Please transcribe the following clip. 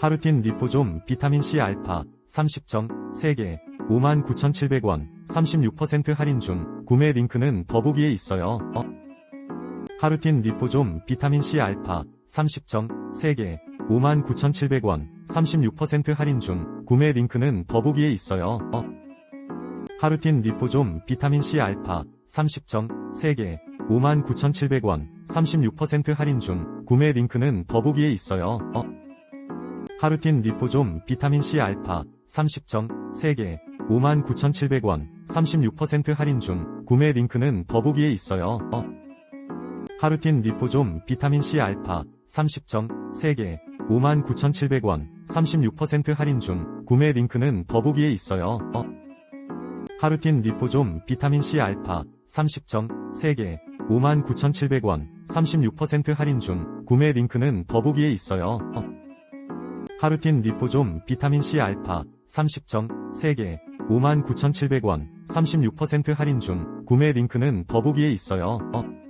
하루틴 리포좀 비타민C 알파 30정 3개 59,700원 36% 할인 중 구매 링크는 더보기에 있어요. 어? 하루틴 리포좀 비타민C 알파 30정 3개 59,700원 36% 할인 중 구매 링크는 더보기에 있어요. 어? 하루틴 리포좀 비타민C 알파 30정 3개 59,700원 36% 할인 중 구매 링크는 더보기에 있어요. 어? 하루틴 리포좀 비타민C 알파 30정 3개 59,700원 36% 할인 중 구매 링크는 더보기에 있어요. 어? 하루틴 리포좀 비타민C 알파 30정 3개 59,700원 36% 할인 중 구매 링크는 더보기에 있어요. 어? 하루틴 리포좀 비타민C 알파 30정 3개 59,700원 36% 할인 중 구매 링크는 더보기에 있어요. 어? 하루틴 리포좀 비타민C 알파 30정 3개 59,700원 36% 할인 중 구매 링크는 더보기에 있어요. 어?